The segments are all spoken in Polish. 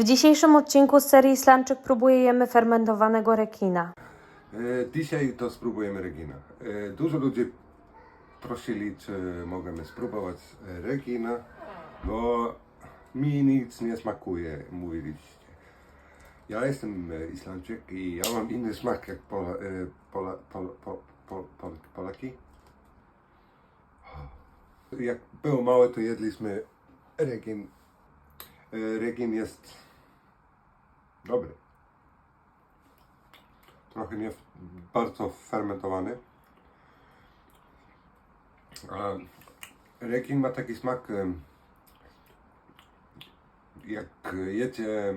W dzisiejszym odcinku z serii Slanczyk próbujemy fermentowanego rekina. E, Dzisiaj to spróbujemy Regina. E, Dużo ludzi prosili, czy możemy spróbować e, Regina, bo mi nic nie smakuje, mówiliście. Ja jestem Islandczyk i ja mam inny smak jak Pola, Pola, Pol, Pol, Pol, Pol, Polaki. Jak było małe, to jedliśmy Regin. Regin jest dobry trochę nie bardzo fermentowany. Rekin ma taki smak, jak jecie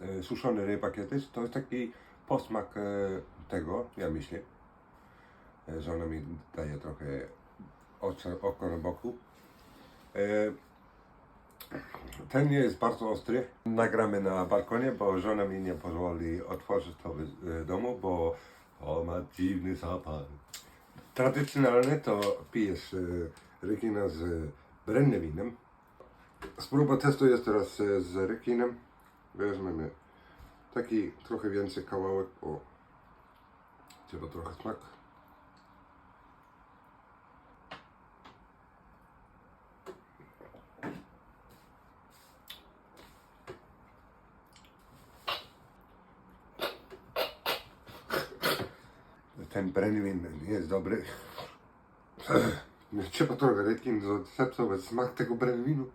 e, suszony kiedyś, to jest taki posmak e, tego, ja myślę. E, Żona mi daje trochę oczy, oko na boku. Ten nie jest bardzo ostry. Nagramy na balkonie, bo żona mi nie pozwoli otworzyć to e, domu, bo on ma dziwny zapach. Tradycjonalnie to pijesz e, rekina z brennewinem. Spróba testu jest teraz e, z rekinem. Weźmiemy taki trochę więcej kawałek. O, trzeba trochę smak. Ten brennewin nie jest dobry. Trzeba trochę rekin zepsować smak tego brennewinu.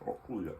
O kurde.